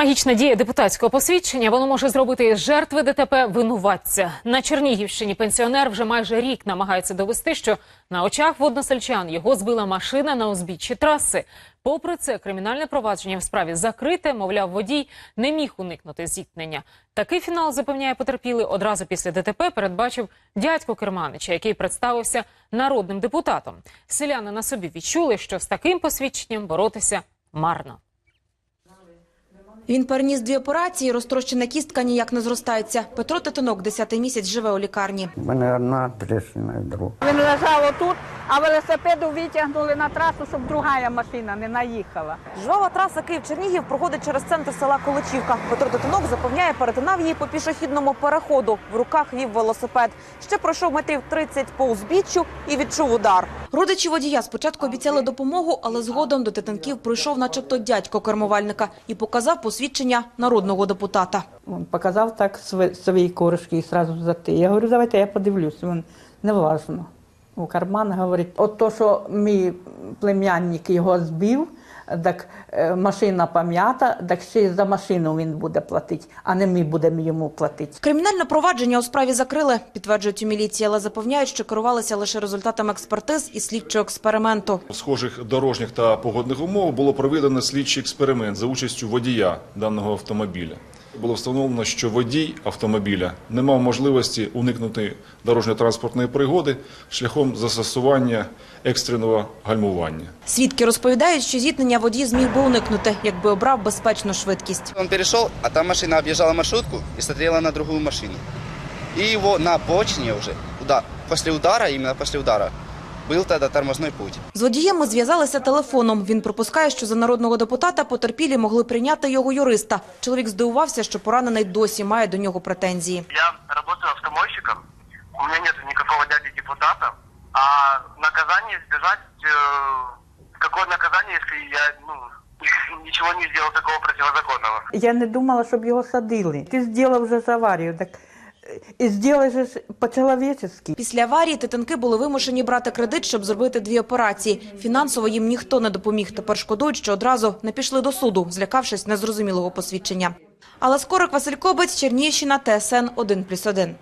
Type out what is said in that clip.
Магічна дія депутатського посвідчення воно може зробити жертви ДТП винуватця. На Чернігівщині пенсіонер вже майже рік намагається довести, що на очах водносельчан його збила машина на узбіччі траси. Попри це, кримінальне провадження в справі закрите, мовляв, водій не міг уникнути зіткнення. Такий фінал запевняє потерпілий одразу після ДТП передбачив дядько Керманича, який представився народним депутатом. Селяни на собі відчули, що з таким посвідченням боротися марно. Він переніс дві операції, розтрощена кістка ніяк не зростається. Петро Тетонок 10-й місяць живе у лікарні. У мене одна тріщина і друга. Він лежав отут, а велосипеду витягнули на трасу, щоб друга машина не наїхала. Жвава траса Київ-Чернігів проходить через центр села Колочівка. Петро Титинок запевняє, перетинав її по пішохідному переходу. В руках вів велосипед. Ще пройшов метрів 30 по узбіччю і відчув удар. Родичі водія спочатку обіцяли допомогу, але згодом до Титинків прийшов начебто дядько кермувальника і показав посвідчення народного депутата. Він показав так сви- свої коришки і одразу за те. Я говорю, давайте я подивлюсь. Він не важно. У карман говорить, от то, що мій племянник його збив, так е, машина пам'ята, так ще й за машину він буде платити, а не ми будемо йому платити. Кримінальне провадження у справі закрили, підтверджують у міліції, але запевняють, що керувалися лише результатами експертиз і слідчого експерименту. В схожих дорожніх та погодних умовах було проведено слідчий експеримент за участю водія даного автомобіля. Було встановлено, що водій автомобіля не мав можливості уникнути дорожньо-транспортної пригоди шляхом застосування екстреного гальмування. Свідки розповідають, що зіткнення водій зміг би уникнути, якби обрав безпечну швидкість. Он перешел, а там машина объезжала маршрутку и смотрела на другую машину. И его на обочине уже, уда- после удара, именно после удара, был тогда тормозной путь. З водієм ми зв'язалися телефоном. Він припускає, що за народного депутата потерпілі могли прийняти його юриста. Чоловік здивувався, що поранений досі має до нього претензії. Я работаю автомойщиком, у меня нет никакого дяди депутата, а наказание избежать, э, какое наказание, если я ну, ничего не сделал такого противозаконного? Я не думала, щоб його садили. Ти зробив вже ж аварію, так і зробиш же ж по-чоловічески. Після аварії титанки були вимушені брати кредит, щоб зробити дві операції. Фінансово їм ніхто не допоміг. Тепер шкодують, що одразу не пішли до суду, злякавшись незрозумілого посвідчення. Алла Скорик, Василь Кобець, Чернігівщина, ТСН 1+,1.